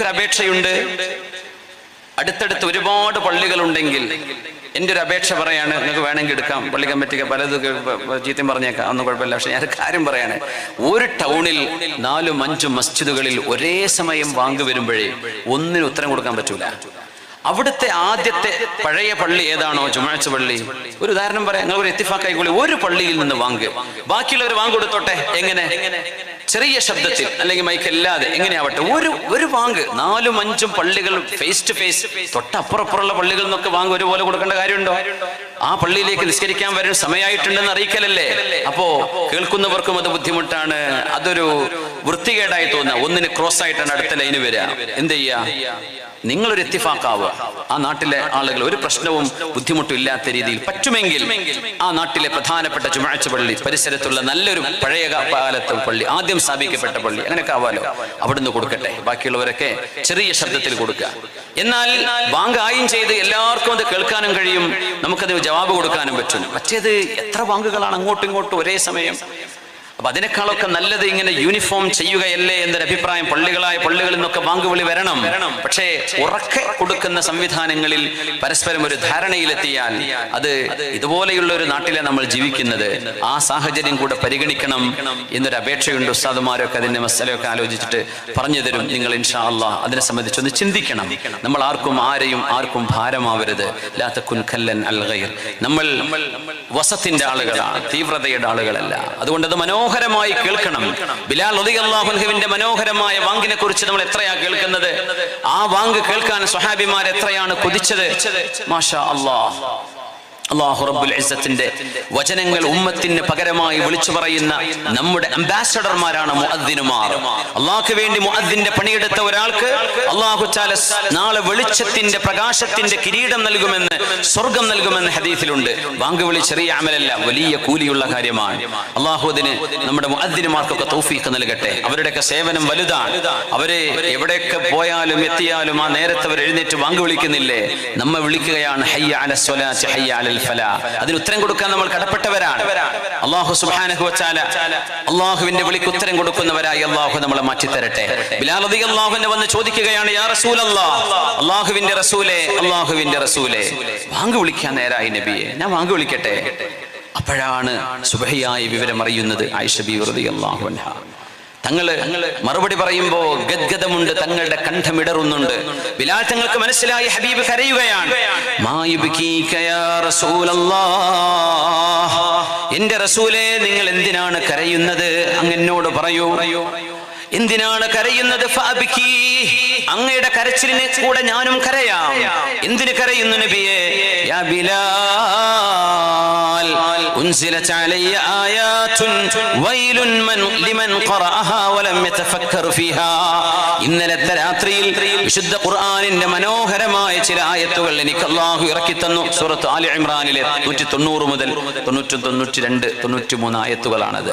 ഒരു അപേക്ഷയുണ്ട് അടുത്തടുത്ത് ഒരുപാട് പള്ളികളുണ്ടെങ്കിൽ എന്റെ ഒരു അപേക്ഷ പറയാണ് നിങ്ങൾക്ക് വേണമെങ്കിൽ എടുക്കാം. പള്ളി കമ്മിറ്റിക്ക് പലതും ചീത്തയും പറഞ്ഞേക്കാം. ഒന്നും കുഴപ്പമില്ല. പക്ഷെ ഞാൻ കാര്യം പറയാണ്. ഒരു ടൗണിൽ നാലും അഞ്ചും മസ്ജിദുകളിൽ ഒരേ സമയം വാങ്ങി വരുമ്പോഴേ ഒന്നിന് ഉത്തരം കൊടുക്കാൻ പറ്റൂല. അവിടുത്തെ ആദ്യത്തെ പഴയ പള്ളി ഏതാണോ? ചുമഴച്ച പള്ളി. ഒരു ഉദാഹരണം പറയാം. നിങ്ങൾ ഒരു എത്തിഫാക്കായിക്കോളി ഒരു പള്ളിയിൽ നിന്ന് വാങ്ങുക ബാക്കിയുള്ളവർ വാങ്ങി കൊടുത്തോട്ടെ. എങ്ങനെ? ചെറിയ ശബ്ദത്തിൽ അല്ലെങ്കിൽ മൈക്ക് അല്ലാതെ എങ്ങനെയാവട്ടെ ഒരു ഒരു വാങ്ക് നാലും അഞ്ചും പള്ളികൾ ഫേസ് ടു ഫേസ് തൊട്ടപ്പുറപ്പുറമുള്ള പള്ളികളിൽ നിന്നൊക്കെ വാങ്ങ് ഒരുപോലെ കൊടുക്കേണ്ട കാര്യമുണ്ടോ? ആ പള്ളിയിലേക്ക് നിസ്കരിക്കാൻ വരുന്ന സമയമായിട്ടുണ്ടെന്ന് അറിയിക്കലല്ലേ? അപ്പോ കേൾക്കുന്നവർക്കും അത് ബുദ്ധിമുട്ടാണ്. അതൊരു വൃത്തികേടായി തോന്നുക. ഒന്നിന് ക്രോസ് ആയിട്ടാണ് അടുത്ത ലൈന് വരിക. എന്ത് ചെയ്യാ? നിങ്ങളൊരു എത്തിഫാക്കാവുക ആ നാട്ടിലെ ആളുകൾ ഒരു പ്രശ്നവും ബുദ്ധിമുട്ടും ഇല്ലാത്ത രീതിയിൽ പറ്റുമെങ്കിൽ ആ നാട്ടിലെ പ്രധാനപ്പെട്ട ചുമഴ്ച പള്ളി പരിസരത്തുള്ള നല്ലൊരു പഴയ കാലത്തെ പള്ളി ആദ്യം സ്ഥാപിക്കപ്പെട്ട പള്ളി അങ്ങനെയൊക്കെ ആവാലോ? അവിടുന്ന് കൊടുക്കട്ടെ. ബാക്കിയുള്ളവരൊക്കെ ചെറിയ ശബ്ദത്തിൽ കൊടുക്കുക. എന്നാൽ വാങ്കായും ചെയ്ത് എല്ലാവർക്കും അത് കേൾക്കാനും കഴിയും. നമുക്കത് ജവാബ് കൊടുക്കാനും പറ്റും. മറ്റേത് എത്ര ബാങ്കുകളാണ് അങ്ങോട്ടും ഇങ്ങോട്ടും ഒരേ സമയം? അപ്പൊ അതിനേക്കാളൊക്കെ നല്ലത് ഇങ്ങനെ യൂണിഫോം ചെയ്യുകയല്ലേ എന്നൊരു അഭിപ്രായം പള്ളികളായ പള്ളികളിൽ നിന്നൊക്കെ ബാങ്കുവിളി വരണം. പക്ഷേ ഉറക്കെ കൊടുക്കുന്ന സംവിധാനങ്ങളിൽ പരസ്പരം ഒരു ധാരണയിലെത്തിയാൽ അത് ഇതുപോലെയുള്ള ഒരു നാട്ടിലെ നമ്മൾ ജീവിക്കുന്നത് ആ സാഹചര്യം കൂടെ പരിഗണിക്കണം എന്നൊരു അപേക്ഷയുണ്ട് ഉസ്താദുമാരൊക്കെ അതിന്റെ മസലയൊക്കെ ആലോചിച്ചിട്ട് പറഞ്ഞു തരും. നിങ്ങൾ ഇൻഷാ അള്ളാ അതിനെ സംബന്ധിച്ച് ഒന്ന് ചിന്തിക്കണം. നമ്മൾ ആർക്കും ആരെയും ആർക്കും ഭാരമാവരുത്. ലാത്തക്കുൻ കല്ലൻ അൽഗൈർ നമ്മൾ വസത്തിന്റെ ആളുകളാണ് തീവ്രതയുടെ ആളുകളല്ല. അതുകൊണ്ട് അത് മനോഹരമായി കേൾക്കണം. ബിലാൽ അള്ളാഹുവിന്റെ മനോഹരമായ വാങ്കിനെ കുറിച്ച് നമ്മൾ എത്രയാ കേൾക്കുന്നത്? ആ വാങ്ക് കേൾക്കാൻ സ്വഹാബിമാർ എത്രയാണ് കൊതിച്ചത്? മാഷാ അള്ളാഹ് അള്ളാഹു റബ്ബുൽ ഇസ്സത്തിന്റെ വചനങ്ങൾ ഉമ്മത്തിന് പകരമായി വിളിച്ചു പറയുന്ന നമ്മുടെ അംബാസഡർമാരാണ് മുഅദ്ദിനുമാർ. അള്ളാഹ്ക്ക് വേണ്ടി മുഅദ്ദിന്റെ പണിയെടുത്ത ഒരാൾക്ക് അള്ളാഹു ചാല നാളെ വെളിച്ചത്തിന്റെ പ്രകാശത്തിന്റെ കിരീടം നൽകുമെന്ന് സ്വർഗം നൽകുമെന്ന് ഹദീസിലുണ്ട്. വാങ്കുവിളി ചെറിയ അമലല്ല വലിയ കൂലിയുള്ള കാര്യമാണ്. അള്ളാഹു അതിന് നമ്മുടെ മുഅദ്ദിനുമാർക്കൊക്കെ തൗഫീഖ് നൽകട്ടെ. അവരുടെയൊക്കെ സേവനം വലുതാണ്. അവരെ എവിടെയൊക്കെ പോയാലും എത്തിയാലും ആ നേരത്തെ അവർ എഴുന്നേറ്റ് വാങ്ക് വിളിക്കുന്നില്ലേ? നമ്മെ വിളിക്കുകയാണ് ഹയ്യ സ്വലാത്ത് ഹയ്യ അലൽ ഫലാ അതിന് ഉത്തരം കൊടുക്കാൻ നമ്മൾ കടപ്പെട്ടവരാണ്. അള്ളാഹു സുബ്ഹാനഹു വതആല അള്ളാഹുവിന്റെ വിളിക്ക് ഉത്തരം കൊടുക്കുന്നവരായി അള്ളാഹു നമ്മളെ മാറ്റി തരട്ടെ ബിലാൽ റളിയല്ലാഹു അൻഹു വന്ന് ചോദിക്കുകയാണ് യാ അള്ളാഹുവിന്റെ റസൂലെ അള്ളാഹുവിന്റെ റസൂലെ. വാങ്ക് വിളിക്കാൻ നേരായി നബിയെ. ഞാൻ വാങ്ക് വിളിക്കട്ടെ. അപ്പോഴാണ് സുബഹിയായി വിവരം അറിയുന്നത് ആയിഷ ബി റളിയല്ലാഹു അൻഹ. തങ്ങൾ മറുപടി പറയുമ്പോ ഗദ്ഗതമുണ്ട് തങ്ങളുടെ കണ്ഠമിടറുന്നുണ്ട്. വിലാസങ്ങൾക്ക് മനസ്സിലായി ഹബീബ് കരയുകയാണ്. എന്റെ റസൂലെ നിങ്ങൾ എന്തിനാണ് കരയുന്നത്? അങ്ങെന്നോട് പറയൂ. എന്തിനാണ് കരയുന്നത്. അങ്ങയുടെ കരച്ചിലിനെ കൂടെ ഞാനും കരയാം. എന്തിന് കരയുന്നു നബിയെ? യാ ബിലാൽ. أنزلت علي آيات ويل من لمن قرأها ولم يتفكر فيها ഇന്നലത്തെ രാത്രിയിൽ വിശുദ്ധ ഖുർആാനിന്റെ മനോഹരമായ ചില ആയത്തുകൾ എനിക്ക് അള്ളാഹു ഇറക്കി തന്നു സൂറത്ത് ആലി ഇമ്രാനിലെ നൂറ്റി തൊണ്ണൂറ് മുതൽ തൊണ്ണൂറ്റി തൊണ്ണൂറ്റി രണ്ട് തൊണ്ണൂറ്റി മൂന്ന് ആയത്തുകളാണത്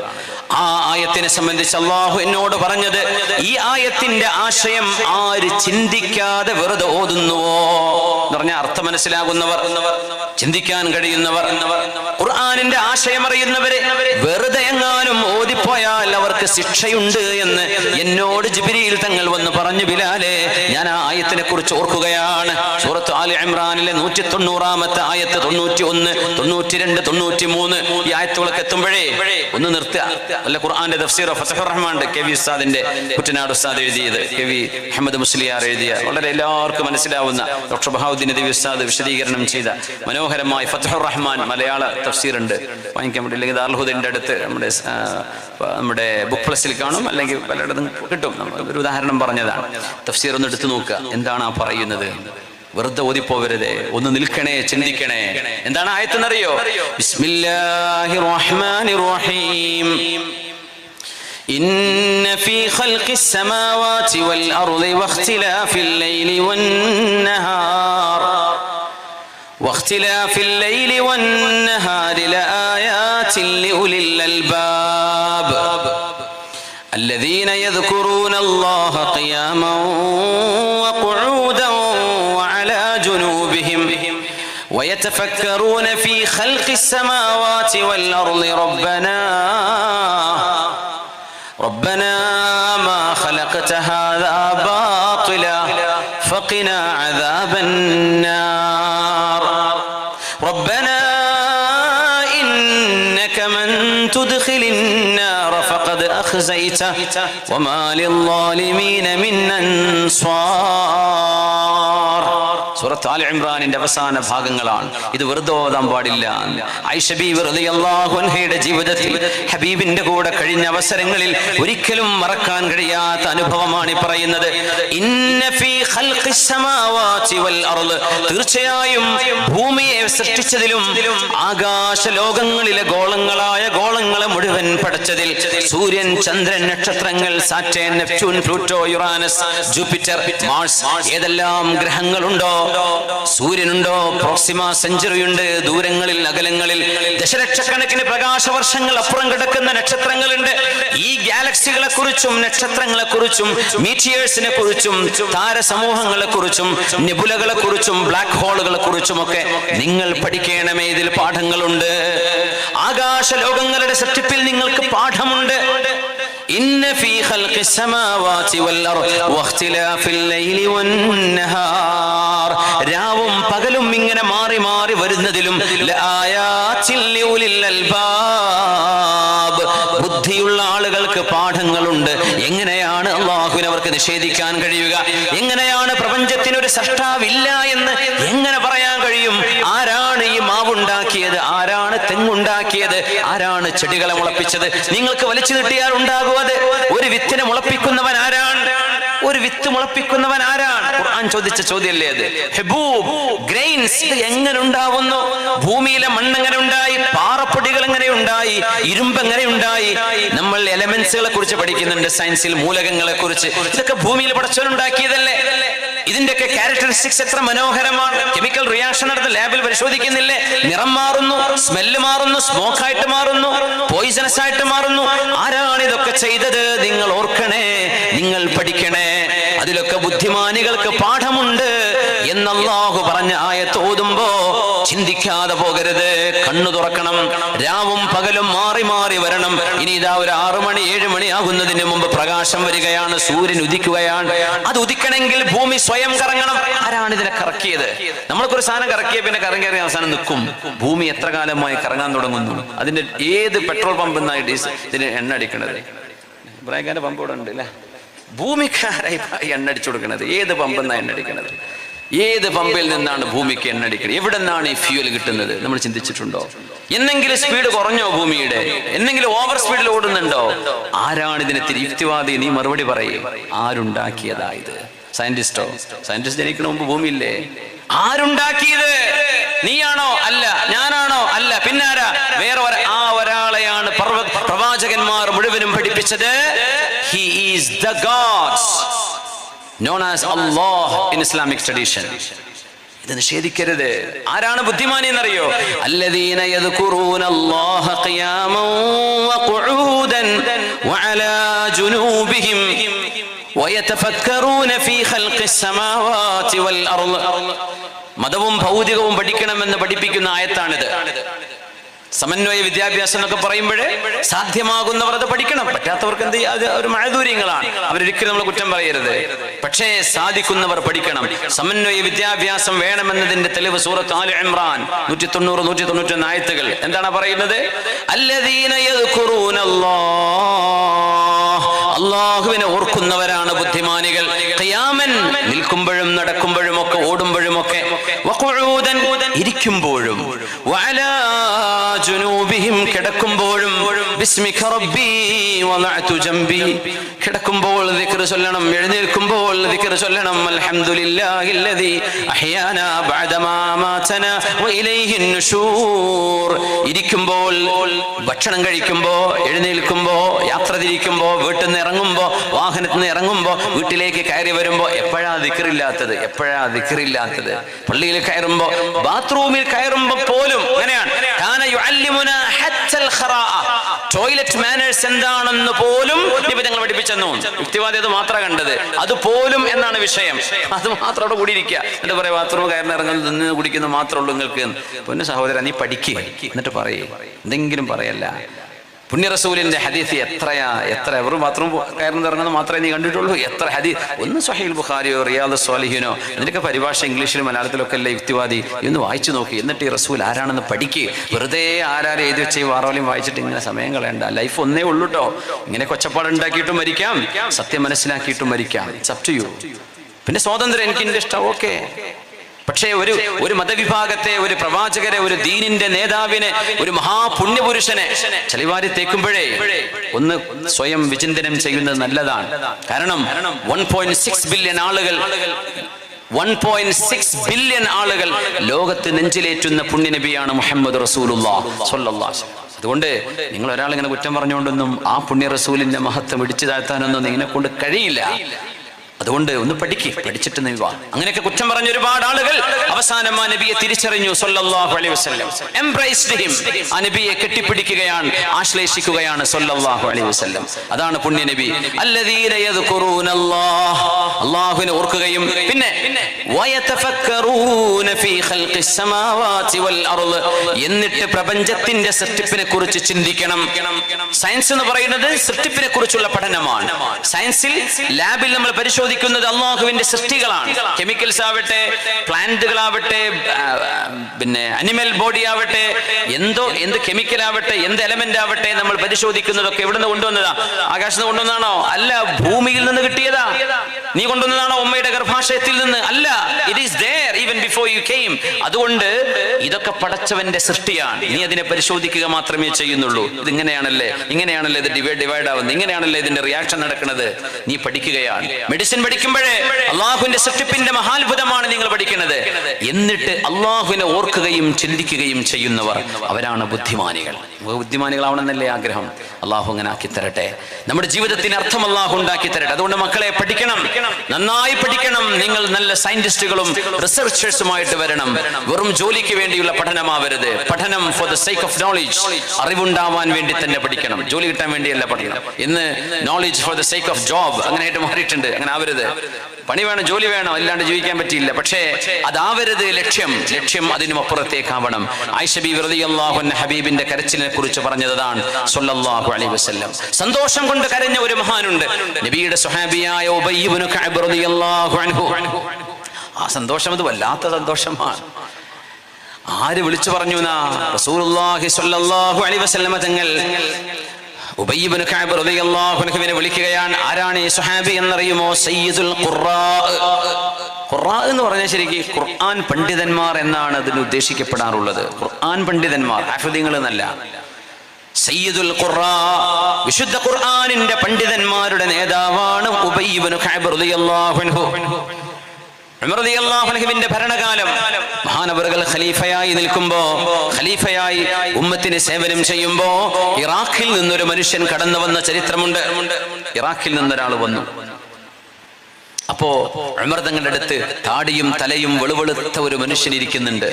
ആ ആയത്തിനെ സംബന്ധിച്ച് അള്ളാഹു എന്നോട് പറഞ്ഞത് ഈ ആയത്തിന്റെ ആശയം ആര് ചിന്തിക്കാതെ വെറുതെ ഓതുന്നുവോ എന്ന് പറഞ്ഞ അർത്ഥം മനസ്സിലാകുന്നവർ ചിന്തിക്കാൻ കഴിയുന്നവർ ഖുർആാനിന്റെ ആശയം അറിയുന്നവരെ വെറുതെ എങ്ങാനും ഓതിപ്പോയാൽ അവർക്ക് ശിക്ഷയുണ്ട് എന്ന് എന്നോട് ജിബിരിയിൽ തങ്ങൾ വന്ന് പറഞ്ഞു ബിലാലെ ഞാൻ ആ ആയത്തിനെ കുറിച്ച് ഓർക്കുകയാണ്. സൂറത്ത് ആലി ഇമ്രാനിലെ നൂറ്റി തൊണ്ണൂറാമത്തെ ആയത്ത് തൊണ്ണൂറ്റി ഒന്ന് തൊണ്ണൂറ്റി രണ്ട് തൊണ്ണൂറ്റി മൂന്ന് ഈ ആയത്തുകളൊക്കെ എത്തുമ്പോഴേ ഒന്ന് നിർത്തുക. അല്ല ഖുർആന്റെ തഫ്സീർ ഫതഹുർ റഹ്മാൻ കെ വി ഉസ്താദിന്റെ കുറ്റനാട് ഉസ്താദ് എഴുതിയത് കെ വി അഹമ്മദ് മുസ്ലിയാർ എഴുതിയ വളരെ എല്ലാവർക്കും മനസ്സിലാവുന്ന ഡോക്ടർ ബഹാവുദ്ദീൻ ദേവി ഉസ്താദ് വിശദീകരണം ചെയ്ത മനോഹരമായ ഫത്തഹുർ റഹ്മാൻ മലയാള തഫ്സീർ ഉണ്ട് വാങ്ങിക്കാൻ വേണ്ടി അല്ലെങ്കിൽ ദാർഹുദിന്റെ അടുത്ത് നമ്മുടെ ആ, നമ്മുടെ ബുക്ക് പ്ലസിൽ കാണും അല്ലെങ്കിൽ പലയിടത്തും കിട്ടും നമ്മൾ ഒരു ഉദാഹരണം പറഞ്ഞതാണ് തഫ്സീർ ഒന്ന് എടുത്തു നോക്കുക എന്താണ് ആ പറയുന്നത് വെറുതെ ഓതിപ്പോവരുതേ ഒന്ന് നിൽക്കണേ ചിന്തിക്കണേ എന്താണ് ആയത്തെന്നറിയോ ബിസ്മില്ലാഹിർ റഹ്മാനിർ റഹീം إن في خلق السماوات والأرض واختلاف الليل والنهار واختلاف الليل والنهار لآيات لأولي الألباب. الذين يذكرون الله قياما وقعودا وعلى جنوبهم ويتفكرون في خلق السماوات والأرض. ربنا ربنا ما خلقت هذا باطلا فقنا عذاب النار. تدخل النار فقد أخزيته. وما للظالمين من أنصار. സൂറത്ത് ആൽ ഇമ്രാനിന്റെ അവസാന ഭാഗങ്ങളാണ്. ഇത് വെറുതെ ഓതാൻ പാടില്ല. ജീവിതത്തിൽ ഹബീബിന്റെ കൂടെ കഴിഞ്ഞ അവസരങ്ങളിൽ ഒരിക്കലും മറക്കാൻ കഴിയാത്ത അനുഭവമാണ് ഈ പറയുന്നത്. തീർച്ചയായും ഭൂമിയെ സൃഷ്ടിച്ചതിലും ആകാശ ലോകങ്ങളിലെ ഗോളങ്ങളായ ഗോളങ്ങളെ മുഴുവൻ പടച്ചതിൽ സൂര്യൻ ചന്ദ്രൻ നക്ഷത്രങ്ങൾ Saturn Neptune Pluto Uranus Jupiter Mars ഏതെല്ലാം ഗ്രഹങ്ങളുണ്ടോ സൂര്യനുണ്ടോ? പ്രോക്സിമ സെഞ്ചുറി ഉണ്ട്. ദൂരങ്ങളിൽ അകലങ്ങളിൽ. ദശലക്ഷക്കണക്കിന് പ്രകാശവർഷങ്ങൾ അപ്പുറം കിടക്കുന്ന നക്ഷത്രങ്ങളുണ്ട്. ഈ ഗാലക്സികളെ കുറിച്ചും നക്ഷത്രങ്ങളെ കുറിച്ചും മീറ്റിയേഴ്സിനെ കുറിച്ചും താരസമൂഹങ്ങളെ കുറിച്ചും നിബുലകളെ കുറിച്ചും ബ്ലാക്ക് ഹോളുകളെ കുറിച്ചും ഒക്കെ നിങ്ങൾ പഠിക്കണമേ. ഇതിൽ പാഠങ്ങളുണ്ട്. ആകാശ ലോകങ്ങളുടെ സൃഷ്ടിപ്പിൽ നിങ്ങൾക്ക് പാഠമുണ്ട്. ഇന്ന في خلق السماوات വൽ واختلاف الليل والنهار രാവും പകലും ഇങ്ങനെ മാറി മാറി വരുന്നതിലും ബുദ്ധിയുള്ള ആളുകൾക്ക് പാഠങ്ങളുണ്ട്. എങ്ങനെയാണ് അള്ളാഹുവിനെ അവർക്ക് നിഷേധിക്കാൻ കഴിയുക? എങ്ങനെയാണ് പ്രപഞ്ചത്തിന് ഒരു സൃഷ്ടാവില്ല ചെടികളെ മുളപ്പിച്ചത്. നിങ്ങൾക്ക് വലിച്ചു കിട്ടിയാൽ ഉണ്ടാകും അത്. ഒരു വിത്തിനെ മുളപ്പിക്കുന്നവൻ ആരാണ്? ഒരു വിത്ത് മുളപ്പിക്കുന്നവൻ ആരാണ്? ഖുർആൻ ചോദിച്ച ചോദ്യമല്ലേ അത്? ഹെബൂബ് ഗ്രെയിൻസ് എങ്ങനെ ഉണ്ടാവുന്നു? ഭൂമിയിലെ മണ്ണ് എങ്ങനെ ഉണ്ടായി? പാറപ്പൊടികൾ എങ്ങനെ ഉണ്ടായി? ഇരുമ്പ് എങ്ങനെ ഉണ്ടായി? നമ്മൾ എലമെന്റ്സുകളെ കുറിച്ച് പഠിക്കുന്നുണ്ട്. സയൻസിൽ മൂലകങ്ങളെ കുറിച്ച്. ഇതൊക്കെ ഭൂമിയിൽ പടച്ചവനുണ്ടാക്കിയതല്ലേ ഇതിന്റെയൊക്കെ ക്യാരക്ടറിസ്റ്റിക്സ് എത്ര മനോഹരമാണ്. കെമിക്കൽ റിയാക്ഷൻ നടന്ന് ലാബിൽ പരിശോധിക്കുന്നില്ലേ? നിറം മാറുന്നു സ്മെല്ല് മാറുന്നു സ്മോക്ക് ആയിട്ട് മാറുന്നു പോയിസണസ് ആയിട്ട് മാറുന്നു. ആരാണ് ഇതൊക്കെ ചെയ്തത്? നിങ്ങൾ ഓർക്കണേ നിങ്ങൾ പഠിക്കണേ. അതിലൊക്കെ ബുദ്ധിമാനികൾക്ക് പാഠമുണ്ട്. എന്നല്ലാഹു പറഞ്ഞ ആയത്ത് ഓതുമ്പോ ചിന്തിക്കാതെ പോകരുത്. കണ്ണു തുറക്കണം. രാവും പകലും മാറി മാറി വരണം. ഇനി ഇതാ ഒരു ആറു മണി ഏഴ് മണി ആകുന്നതിന് മുമ്പ് പ്രകാശം വരികയാണ് സൂര്യൻ ഉദിക്കുകയാണ്. അത് ഉദിക്കണമെങ്കിൽ ഭൂമി സ്വയം കറങ്ങണം. ആരാണ് ഇതിനെ കറക്കിയത്? നമ്മൾക്കൊരു സാധനം കറക്കിയ പിന്നെ കറങ്ങി അവസാനം നിൽക്കും. ഭൂമി എത്ര കാലമായി കറങ്ങാൻ തുടങ്ങുന്നു? അതിന്റെ ഏത് പെട്രോൾ പമ്പ് നിന്നായി ഡീസൽ ഇതിന് എണ്ണ അടിക്കണത്? ഇബ്രാഹിംഖാന്റെ പമ്പ് ഇവിടെ ഉണ്ട് അല്ലേ? ഭൂമിക്കാരായി എണ്ണ അടിച്ചു കൊടുക്കണത്. ഏത് പമ്പ് നിന്നാണ് എണ്ണ അടിക്കണത്? ഏത് പമ്പിൽ നിന്നാണ് ഭൂമിക്ക് എണ്ണ അടിക്കുന്നത് എവിടെ നിന്നാണ് ഈ ഫ്യൂൽ കിട്ടുന്നത്? നമ്മൾ ചിന്തിച്ചിട്ടുണ്ടോ? എന്തെങ്കിലും സ്പീഡ് കുറഞ്ഞോ ഭൂമിയുടെ? എന്തെങ്കിലും ഓവർ സ്പീഡിൽ ഓടുന്നുണ്ടോ? ആരാണ് ഇതിനെ തിരിയുക്തിവാദി നീ മറുപടി പറയും. ആരുണ്ടാക്കിയതായത്? സയന്റിസ്റ്റോ സയന്റിസ്റ്റ് ജനിക്കണ മുമ്പ് ഭൂമിയില്ലേ? ആരുണ്ടാക്കിയത്? നീയാണോ? അല്ല ഞാനാണോ? അല്ല പിന്നാരാ? വേറെ ആ ഒരാളെയാണ് പ്രവാചകന്മാർ മുഴുവനും പഠിപ്പിച്ചത്. He is the God's known as Allah in Islamic tradition ഇത് നിഷേധിക്കരുത് ആരാണ് ബുദ്ധിമാനി എന്നറിയോ അല്ലദീന യദ്കുറൂന അല്ലാഹ ഖിയാമൻ വഖുഊദൻ വഅലാ ജുനൂബിഹിം ويتفكرون في خلق السماوات والأرض മതവും ഭൗതികവും പഠിക്കണമെന്ന് പഠിപ്പിക്കുന്ന ആയത്താണിത് സമന്വയ വിദ്യാഭ്യാസം എന്നൊക്കെ പറയുമ്പോഴേ സാധ്യമാകുന്നവർ അത് പഠിക്കണം. പറ്റാത്തവർക്ക് എന്ത്? അത് ഒരു മഴദൂര്യങ്ങളാണ് അവരൊരിക്കലും നമ്മൾ കുറ്റം പറയരുത്. പക്ഷേ സാധിക്കുന്നവർ പഠിക്കണം. സമന്വയ വിദ്യാഭ്യാസം വേണമെന്നതിന്റെ തെളിവ് സൂറത്ത് ആൽ ഇമ്രാൻ നൂറ്റി തൊണ്ണൂറ് നൂറ്റി തൊണ്ണൂറ്റി ആയത്തുകൾ. എന്താണ് പറയുന്നത്. അള്ളാഹുവിനെ ഓർക്കുന്നവരാണ് ബുദ്ധിമാനികൾ. ഖിയാമൻ നിൽക്കുമ്പോഴും നടക്കുമ്പോഴും ഒക്കെ ഓടുമ്പോഴും ഒക്കെ ഇരിക്കുമ്പോഴും ബിസ്മിക റബ്ബി വമഅതു ജംബി. കിടക്കുമ്പോൾ ദിക്ർ ചൊല്ലണം എഴുന്നേൽക്കുമ്പോൾ ദിക്ർ ചൊല്ലണം. അൽഹംദുലില്ലാഹി അൽഹംദുലില്ലാഹില്ലദി അഹ്യാനാ ബഅദമാ മാതനാ വഇലൈഹി നുശൂർ ഇരിക്കുമ്പോൾ ഭക്ഷണം കഴിക്കുമ്പോൾ എഴുന്നേൽക്കുമ്പോൾ യാത്ര തിരിക്കുമ്പോൾ വീട്ടിൽ നിന്ന് ഇറങ്ങുമ്പോൾ വാഹനത്തിൽ നിന്ന് ഇറങ്ങുമ്പോൾ വീട്ടിലേക്ക് കയറി വരുമ്പോൾ എപ്പോഴാ ദിക്കറില്ലാത്തത് എപ്പോഴാ ദിക്കറില്ലാത്തത് പള്ളിയിൽ കയറുമ്പോൾ ബാത്റൂമിൽ കയറുമ്പോൾ പോലും അങ്ങനെയാണ്. ടോയ്ലറ്റ് മാനേഴ്സ് എന്താണെന്ന് പോലും നിബിധങ്ങൾ പഠിപ്പിച്ചെന്നു. യുക്തിവാദി അത് മാത്രം കണ്ടത്. അത് പോലും എന്നാണ് വിഷയം. അത് മാത്രം അവിടെ കൂടിയിരിക്കുക. എന്നിട്ട് പറയാം ബാത്റൂം കയറിന് ഇറങ്ങുന്നത് നിന്ന് കുടിക്കുന്നത് മാത്രമേ ഉള്ളൂ നിങ്ങൾക്ക്. പൊന്നു സഹോദരൻ നീ പഠിക്കുക എന്നിട്ട് പറയേ. എന്തെങ്കിലും പറയല്ല. പുണ്യ റസൂലിന്റെ ഹദീസ് എത്രയാ എത്ര എവർ ബാത്റൂം കയറുന്ന ഇറങ്ങുന്നത് മാത്രമേ നീ കണ്ടിട്ടുള്ളൂ? എത്ര ഹദീസ്? ഒന്ന് സഹീൽ ബുഖാരിയോ റിയാദ് സ്വാലിഹിനോ ഇതിനൊക്കെ പരിഭാഷ ഇംഗ്ലീഷിലും മലയാളത്തിലൊക്കെ അല്ലേ യുക്തിവാദി? എന്ന് വായിച്ചു നോക്കി. എന്നിട്ട് ഈ റസൂൽ ആരാണെന്ന് പഠിക്കുക വെറുതെ ആരാരും എഴുതി വെച്ച് ഈ വാറോലിയും വായിച്ചിട്ട് ഇങ്ങനെ സമയം കളയണ്ട. ലൈഫ് ഒന്നേ ഉള്ളൂ കേട്ടോ ഇങ്ങനെ കൊച്ചപ്പാട് ഉണ്ടാക്കിയിട്ടും മരിക്കാം. സത്യം മനസ്സിലാക്കിയിട്ടും മരിക്കാം. ടു യു പിന്നെ സ്വാതന്ത്ര്യം എനിക്ക് എന്റെ ഇഷ്ടം. ഓക്കെ പക്ഷേ ഒരു ഒരു മതവിഭാഗത്തെ ഒരു പ്രവാചകരെ ഒരു ദീനിന്റെ നേതാവിനെ ഒരു മഹാപുണ്യപുരുഷനെ ചളിവാരി തേക്കുമ്പോഴേ ഒന്ന് സ്വയം വിചിന്തനം ചെയ്യുന്നത് നല്ലതാണ്. കാരണം വൺ പോയിന്റ് സിക്സ് ബില്യൺ ആളുകൾ വൺ പോയിന്റ് സിക്സ് ബില്യൺ ആളുകൾ ലോകത്ത് നെഞ്ചിലേറ്റുന്ന പുണ്യനബിയാണ് മുഹമ്മദ് റസൂലുള്ളാ അതുകൊണ്ട് നിങ്ങൾ ഒരാൾ ഇങ്ങനെ കുറ്റം പറഞ്ഞുകൊണ്ടൊന്നും ആ പുണ്യ റസൂലിന്റെ മഹത്വം ഇടിച്ചു താഴ്ത്താനൊന്നും നിങ്ങളെ കൊണ്ട് കഴിയില്ല. അതുകൊണ്ട് ഒന്ന് പഠിക്ക് പഠിച്ചിട്ട് നീ വാ. അങ്ങനെയൊക്കെ കുറ്റം പറഞ്ഞ ഒരുപാട് ആളുകൾ അവസാനം ആ നബിയെ തിരിച്ചറിഞ്ഞു സല്ലല്ലാഹു അലൈഹി വസല്ലം. എംബ്രൈസ്ഡ് ഹിം ആ നബിയെ കെട്ടിപ്പിടിക്കുകയാണ് ആശ്ലേഷിക്കുകയാണ് സല്ലല്ലാഹു അലൈഹി വസല്ലം. അതാണ് പുണ്യ നബി. അല്ലാഹുവിനെ ഓർക്കുകയും പിന്നെ എന്നിട്ട് പ്രപഞ്ചത്തിന്റെ സൃഷ്ടിപ്പിനെ കുറിച്ച് ചിന്തിക്കണം. സയൻസ് എന്ന് പറയുന്നത് സൃഷ്ടിപ്പിനെ കുറിച്ചുള്ള പഠനമാണ്. സയൻസിൽ ലാബിൽ നമ്മൾ പരിശോധിക്കുന്നത് അള്ളാഹുവിന്റെ സൃഷ്ടികളാണ്. കെമിക്കൽസ് ആവട്ടെ പ്ലാന്റുകളാവട്ടെ പിന്നെ അനിമൽ ബോഡി ആവട്ടെ എന്തോ എന്ത് കെമിക്കൽ ആവട്ടെ എന്ത് എലമെന്റ് ആവട്ടെ നമ്മൾ പരിശോധിക്കുന്നതൊക്കെ എവിടെ നിന്ന് കൊണ്ടുവന്നതാ. ആകാശത്ത് കൊണ്ടുവന്നതാണോ? അല്ല ഭൂമിയിൽ നിന്ന് കിട്ടിയതാ. നീ കൊണ്ടുവന്നതാണോ ഉമ്മയുടെ ഗർഭാശയത്തിൽ നിന്ന്? അല്ല it is there even before you came അതുകൊണ്ട് ഇതൊക്കെ പടച്ചവന്റെ സൃഷ്ടിയാണ്. നീ അതിനെ പരിശോധിക്കുക മാത്രമേ ചെയ്യുന്നുള്ളൂ. ഇത് ഇങ്ങനെയാണല്ലേ ഇങ്ങനെയാണല്ലേ ഇത് ഡിവൈഡ് ഡിവൈഡ് ആവുന്നത്? ഇങ്ങനെയാണല്ലേ ഇതിന്റെ റിയാക്ഷൻ നടക്കുന്നത്? നീ പഠിക്കുകയാണ്. മെഡിസിൻ പഠിക്കുമ്പോഴേ അള്ളാഹുവിന്റെ സൃഷ്ടിപ്പിന്റെ മഹാത്ഭുതമാണ് നിങ്ങൾ പഠിക്കുന്നത്. എന്നിട്ട് അള്ളാഹുവിനെ ഓർക്കുകയും ചിന്തിക്കുകയും ചെയ്യുന്നവർ അവരാണ് ബുദ്ധിമാനികൾ. ബുദ്ധിമാനികളാവണമെന്നല്ലേ ആഗ്രഹം? അള്ളാഹു അങ്ങനെ ആക്കി തരട്ടെ നമ്മുടെ ജീവിതത്തിന് അർത്ഥം അള്ളാഹു ഉണ്ടാക്കി തരട്ടെ അതുകൊണ്ട് മക്കളെ പഠിക്കണം. നന്നായി പഠിക്കണം. നിങ്ങൾ നല്ല സയന്റിസ്റ്റുകളും റിസർച്ചേഴ്സുമായിട്ട് വരണം. വെറും ജോലിക്ക് വേണ്ടിയുള്ള പഠനമാവരുത്. പഠനം for the sake of knowledge അറിവുണ്ടാവാൻ വേണ്ടി തന്നെ പഠിക്കണം. ജോലി കിട്ടാൻ വേണ്ടിയല്ല പഠനം. ഇന്ന് knowledge for the sake of job അങ്ങനെയായിട്ട് മാറിയിട്ടുണ്ട്. അങ്ങനെ ആവരുത്. പണി വേണം ജോലി വേണം അല്ലാണ്ട് ജീവിക്കാൻ പറ്റിയില്ല. പക്ഷേ അതാവരുത് ലക്ഷ്യം. ലക്ഷ്യം. അതിനും അപ്പുറത്തേക്കാവണം. ഐഷബി അൻഹ ഹബീബിന്റെ കരച്ചിലിനെ കുറിച്ച് പറഞ്ഞതാണ് സല്ലല്ലാഹു അലൈഹി വസല്ലം. സന്തോഷം കൊണ്ട് കരഞ്ഞ ഒരു മഹാനുണ്ട്. നബിയുടെ സുഹാബിയായ ഉബയ്യ് ഇബ്നു കഅബ് റളിയല്ലാഹു അൻഹു. ആ സന്തോഷം അത് വല്ലാത്ത സന്തോഷമാണ്. ആര് വിളിച്ചു പറഞ്ഞു എന്നാ റസൂലുള്ളാഹി സ്വല്ലല്ലാഹു അലൈഹി വസല്ലമ തങ്ങൾ. ഉബയ്യ് ഇബ്നു കഅബ് റളിയല്ലാഹു അൻഹുവിനെ വിളിക്കുകയാണ് ആരാണ് ഈ സുഹാബി എന്നറിയുമോ? സയ്യിദുൽ ഖുറാ. ഖുറാ എന്ന് പറഞ്ഞാൽ ശരിക്ക് ഖുർആൻ പണ്ഡിതന്മാർ എന്നാണ് അതിന് ഉദ്ദേശിക്കപ്പെടാറുള്ളത്. ഖുർആൻ പണ്ഡിതന്മാർ ഹാഫിദീങ്ങൾ എന്നല്ല. സയ്യിദുൽ ഖുറാ വിശുദ്ധ ഖുർആനിന്റെ പണ്ഡിതന്മാരുടെ നേതാവാണ് ഉബയ്യ് ഇബ്നു കഅബ് റളിയല്ലാഹു അൻഹു. ഭരണകാലം മഹാനവറുകൾ ഖലീഫയായി നിൽക്കുമ്പോ ഖലീഫയായി ഉമ്മത്തിന് സേവനം ചെയ്യുമ്പോ ഇറാഖിൽ നിന്നൊരു മനുഷ്യൻ കടന്നു വന്ന ചരിത്രമുണ്ട്. ഇറാഖിൽ നിന്നൊരാൾ വന്നു. അപ്പോ ഉമർ തങ്ങളുടെ അടുത്ത് താടിയും തലയും വെളുവെളുത്ത ഒരു മനുഷ്യൻ ഇരിക്കുന്നുണ്ട്.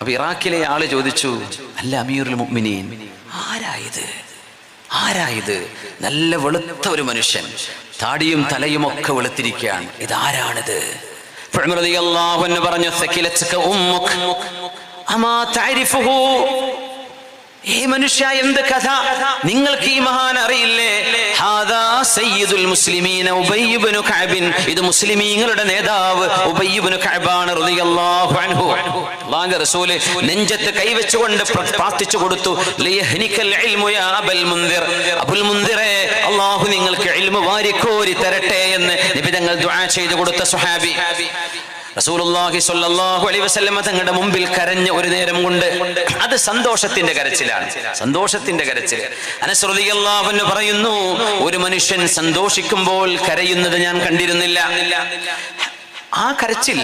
അപ്പൊ ഇറാഖിലെ ആൾ ചോദിച്ചു അല്ല അമീറുൽ മുഅ്മിനീൻ ആരായത് ആരായത്? നല്ല വെളുത്ത ഒരു മനുഷ്യൻ. താടിയും തലയും ഒക്കെ വെളുത്തിരിക്കുകയാണ്. ഇതാരാണിത്? പറഞ്ഞു ഏ മനുഷ്യ എന്ത് കഥ? നിങ്ങൾക്ക് ഈ മഹാൻ അറിയില്ലേ? സയ്യിദുൽ മുസ്ലിമീന ഉബയ്യുബ്നു കഅബിൻ. ഇത് മുസ്ലിമീങ്ങളുടെ നേതാവ് ഉബയ്യുബ്നു കഅബാണ് റളിയല്ലാഹു അൻഹു. അല്ലാഹു റസൂൽ നെഞ്ചത്ത് കൈവച്ചുകൊണ്ട് പ്ര- പ്രാർത്ഥിച്ചു കൊടുത്തു. ലിയഹ്നിക്കൽ ഇൽമു യാ അബൽ മുൻദിർ. അബുൽ മുൻദിറേ അല്ലാഹു നിങ്ങൾക്ക് ഇൽമു വാരിക്കോരി തരട്ടെ എന്ന് നബി തങ്ങൾ ദുആ ചെയ്തു കൊടുത്ത സ്വഹാബി. റസൂലുള്ളാഹി സ്വല്ലല്ലാഹു അലൈഹി വസല്ലമ തങ്ങളുടെ മുമ്പിൽ കരഞ്ഞ ഒരു നേരം കൊണ്ട് അത് സന്തോഷത്തിന്റെ കരച്ചിലാണ്. സന്തോഷത്തിന്റെ കരച്ചിൽ അനസ് റളിയല്ലാഹു അൻഹു പറയുന്നു ഒരു മനുഷ്യൻ സന്തോഷിക്കുമ്പോൾ കരയുന്നത് ഞാൻ കണ്ടിരുന്നില്ല. ആ കരച്ചിൽ.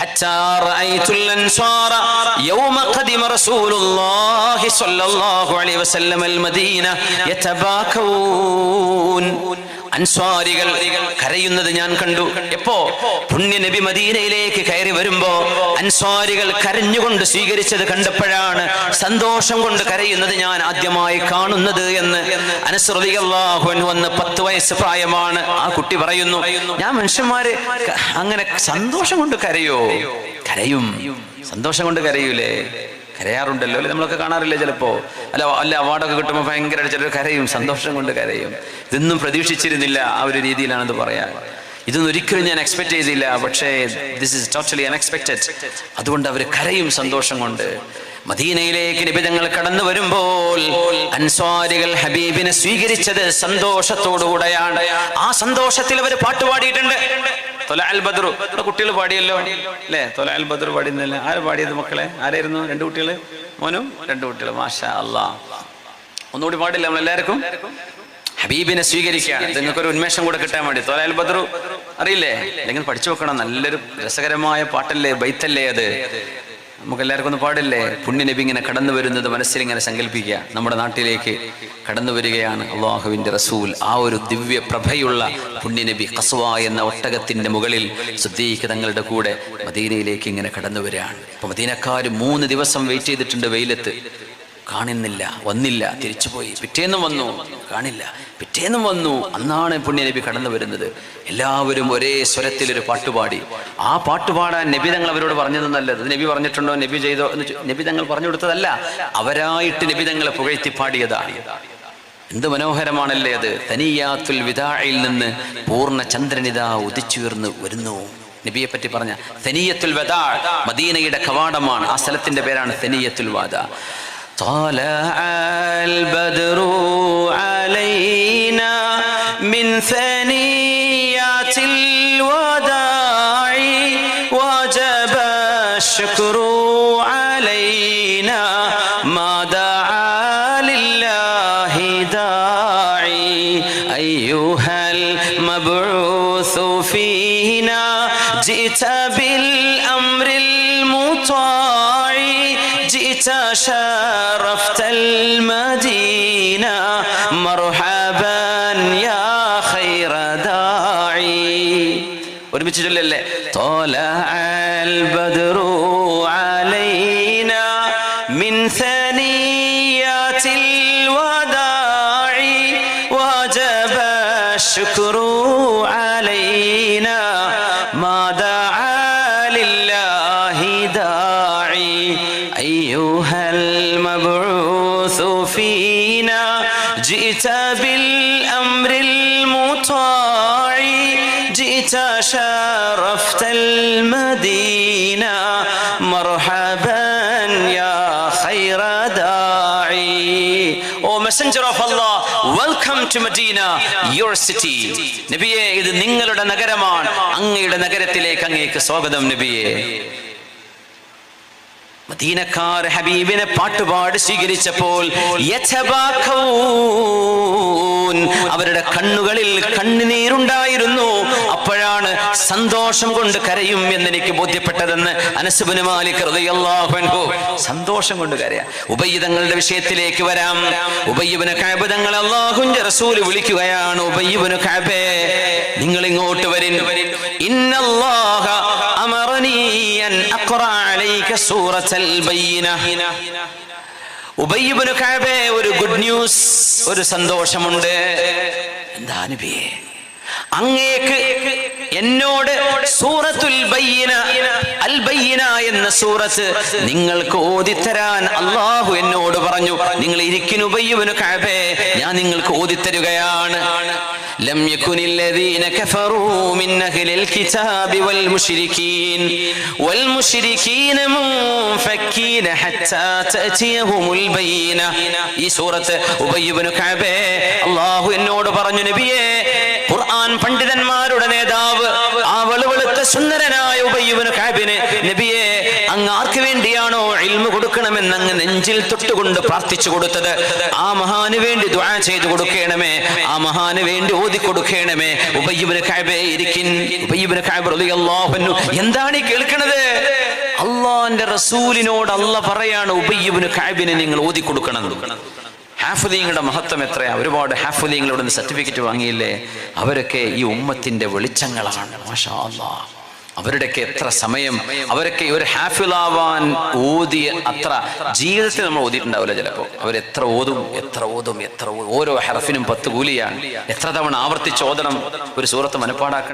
ഹച്ചാർ അൻസ്വാരികൾ കരയുന്നത് ഞാൻ കണ്ടു. എപ്പോ? പുണ്യ നബി മദീനയിലേക്ക് കയറി വരുമ്പോ അൻസ്വാരികൾ കരഞ്ഞുകൊണ്ട് സ്വീകരിച്ചത് കണ്ടപ്പോഴാണ് സന്തോഷം കൊണ്ട് കരയുന്നത് ഞാൻ ആദ്യമായി കാണുന്നത് എന്ന്. അനുസൃതികല്ലാഹുൻ വന്ന് പത്ത് വയസ്സ് പ്രായമാണ്. ആ കുട്ടി പറയുന്നു ഞാൻ മനുഷ്യന്മാര് അങ്ങനെ സന്തോഷം കൊണ്ട് കരയോ? കരയും. സന്തോഷം കൊണ്ട് കരയൂലേ? കരയാറുണ്ടല്ലോ അല്ലെ? നമ്മളൊക്കെ കാണാറില്ലേ ചിലപ്പോ? അല്ല അല്ല അവാർഡൊക്കെ കിട്ടുമ്പോൾ ഭയങ്കരമായിട്ട് ചിലർ കരയും സന്തോഷം കൊണ്ട് കരയും. ഇതൊന്നും പ്രതീക്ഷിച്ചിരുന്നില്ല ആ ഒരു രീതിയിലാണെന്ന് പറയാൻ. ഇതൊന്നും ഒരിക്കലും ഞാൻ എക്സ്പെക്ട് ചെയ്തില്ല പക്ഷേ ദിസ് ഇസ് ടോട്ടലി അൺഎക്സ്പെക്റ്റഡ് അതുകൊണ്ട് അവർ കരയും സന്തോഷം കൊണ്ട്. മദീനയിലേക്ക് നിബിതങ്ങൾ കടന്നു വരുമ്പോൾ അൻസ്വാരികൾ ഹബീബിനെ സ്വീകരിച്ചത് സന്തോഷത്തോടുകൂടെയാണ്. ആ സന്തോഷത്തിൽ അവർ പാട്ടുപാടിയിട്ടുണ്ട്. തൊലാൽ ഇവിടെ കുട്ടികൾ പാടിയല്ലോ. അല്ലേ? തൊലാൽ ബദ്രു പാടിയെന്നല്ല ആര് പാടിയത് മക്കളെ? ആരായിരുന്നു? രണ്ട് കുട്ടികൾ മോനും രണ്ട് കുട്ടികൾ മാഷാ അല്ലാ ഒന്നുകൂടി പാടില്ല നമ്മളെല്ലാവർക്കും? ഹബീബിനെ സ്വീകരിക്കുകയാണ്. നിങ്ങൾക്കൊരു ഉന്മേഷം കൂടെ കിട്ടാൻ വേണ്ടി. തോലാൽ ബദ്രു അറിയില്ലേ? അല്ലെങ്കിൽ പഠിച്ചു വെക്കണം. നല്ലൊരു രസകരമായ പാട്ടല്ലേ? ബൈത്തല്ലേ അത്? നമുക്ക് എല്ലാവർക്കും ഒന്ന് പാടില്ലേ? പുണ്യനബി ഇങ്ങനെ കടന്നു വരുന്നത് മനസ്സിൽ ഇങ്ങനെ സങ്കല്പിക്കുക. നമ്മുടെ നാട്ടിലേക്ക് കടന്നു വരികയാണ് അള്ളാഹുവിന്റെ റസൂൽ. ആ ഒരു ദിവ്യ പ്രഭയുള്ള പുണ്യനബി കസ്വ എന്ന ഒട്ടകത്തിന്റെ മുകളിൽ സുദ്ദീഖ് തങ്ങളുടെ കൂടെ മദീനയിലേക്ക് ഇങ്ങനെ കടന്നു വരികയാണ്. അപ്പൊ മദീനക്കാർ മൂന്ന് ദിവസം വെയിറ്റ് ചെയ്തിട്ടുണ്ട് വെയിലത്ത്. കാണുന്നില്ല വന്നില്ല തിരിച്ചുപോയി. പിറ്റേന്നും വന്നു. കാണില്ല. പിറ്റേന്നും വന്നു. അന്നാണ് പുണ്യനബി കടന്നു വരുന്നത്. എല്ലാവരും ഒരേ സ്വരത്തിൽ ഒരു പാട്ടുപാടി ആ പാട്ടുപാടാൻ നബി തങ്ങൾ അവരോട് പറഞ്ഞത് നല്ലത്. നബി പറഞ്ഞിട്ടുണ്ടോ? നബി ചെയ്തോ? എന്ന് നബി തങ്ങൾ പറഞ്ഞു കൊടുത്തതല്ല. അവരായിട്ട് നബി തങ്ങളെ പുകഴ്ത്തി പാടിയതാണ്. എന്ത് മനോഹരമാണല്ലേ അത്. തനിയാത്തുൽ വിതാഴയിൽ നിന്ന് പൂർണ ചന്ദ്രനിത ഉദിച്ചുയർന്ന് വരുന്നു. നബിയെ പറ്റി പറഞ്ഞ തനിയത്തുൽ വദാ മദീനയുടെ കവാടമാണ്. ആ സ്ഥലത്തിന്റെ പേരാണ് തനിയത്തുൽ വാദ. طلع البدر علينا من ثنيات الوداع وجب الشكر علينا ما دعا لله داعي أيها المبعوث فينا جئت بالأمر ഒരുമിച്ച് തോലാൽ തോല Badr to Medina your city. നബിയെ ഇത് നിങ്ങളുടെ നഗരമാണ്. അങ്ങയുടെ നഗരത്തിലേക്ക് അങ്ങേക്ക് സ്വാഗതം നബിയെ. മദീനക്കാർ ഹബീബിനെ പാട്ടുപാട് സ്വീകരിച്ചപ്പോൾ. അവരുടെ കണ്ണുകളിൽ കണ്ണുനീരുണ്ടായിരുന്നു. സന്തോഷം കൊണ്ട് കരയും എന്ന് എനിക്ക് ബോധ്യപ്പെട്ടതെന്ന് അനസുബിന് മാലിക് അൻഹു സന്തോഷം കൊണ്ട് കരയാം. ഉപയുതങ്ങളുടെ വിഷയത്തിലേക്ക് വരാം. ഉബയ്യബിന് കാബിതങ്ങൾ അള്ളാഹുന്റെ റസൂൽ വിളിക്കുകയാണ്. ഉബയ്യബിന് കാബേ നിങ്ങൾ ഇങ്ങോട്ട് വരിൻ. ഇന്നല്ലാഹ അമറനീ അഖറ അലൈക സൂറത്തൽ ബയ്യിന ഉബയ്യബിന് കാബേ ഒരു ഗുഡ് ന്യൂസ് ഒരു സന്തോഷമുണ്ട്. എന്താ നബിയേ? അങ്ങേക്ക് എന്നോട് സൂറത്തുൽ ബയ്യിന അൽ ബയ്യിന എന്ന സൂറത്ത് നിങ്ങൾക്ക് ഓതിത്തരാൻ അള്ളാഹു എന്നോട് പറഞ്ഞു. നിങ്ങൾ ഇരിക്കുന്നു ബയ്യുബിന് കാബേ ഞാൻ നിങ്ങൾക്ക് ഓതിത്തരുകയാണ്. لم يكن الذين كفروا من أهل الكتاب والمشركين والمشركين منفكين حتى تأتيهم البينة ഈ സൂറത്ത് ഉബയ്യബിന് കാബേ അള്ളാഹു എന്നോട് പറഞ്ഞു നബിയേ ഖുർആൻ പണ്ഡിതന്മാരുടെ നേതാവ് ആ വെളുവെളുത്ത സുന്ദരനായ ഉബയ്യബിന് കാബിന് നബിയെ അങ്ങ് ആർക്ക് വേണ്ടിയാണോ ഇൽമു കൊടുക്കണമെന്ന് അങ്ങ് നെഞ്ചിൽ തൊട്ടുകൊണ്ട് പ്രാർത്ഥിച്ചു കൊടുത്തത്? ആ മഹാന് വേണ്ടി ദ്വാ ചെയ്തു കൊടുക്കണമേ. ആ മഹാന് വേണ്ടി ഓതി കൊടുക്കണമേ. ഉബയ്യബിന് കാബേ ഇരിക്കിൻ. ഉബയ്യബിന് കാബ് അൻഹു. എന്താണ് ഈ കേൾക്കണത്? അള്ളാന്റെ റസൂലിനോട് അല്ല പറയാണ് ഉബയ്യബിന് കാബിനെ നിങ്ങൾ ഓതി കൊടുക്കണം. ഹാഫുദീങ്ങളുടെ മഹത്വം എത്രയാ? ഒരുപാട് ഹാഫുദീങ്ങളോട് സർട്ടിഫിക്കറ്റ് വാങ്ങിയില്ലേ? അവരൊക്കെ ഈ ഉമ്മത്തിന്റെ വെളിച്ചങ്ങളാണ്. മാഷാ അല്ലാ അവരുടെയൊക്കെ എത്ര സമയം അവരൊക്കെ ഒരു ഹാഫിലാവാൻ ഓതിയ അത്ര ജീവിതത്തിൽ നമ്മൾ ഓതിയിട്ടുണ്ടാവില്ല ചിലപ്പോൾ. അവരെത്ര ഓതും എത്ര ഓതും എത്ര ഓരോ ഹെറഫിനും പത്ത് കൂലിയാണ്. എത്ര തവണ ആവർത്തിച്ച് ഓതണം ഒരു സൂറത്ത് മനപ്പാടാക്കണേ.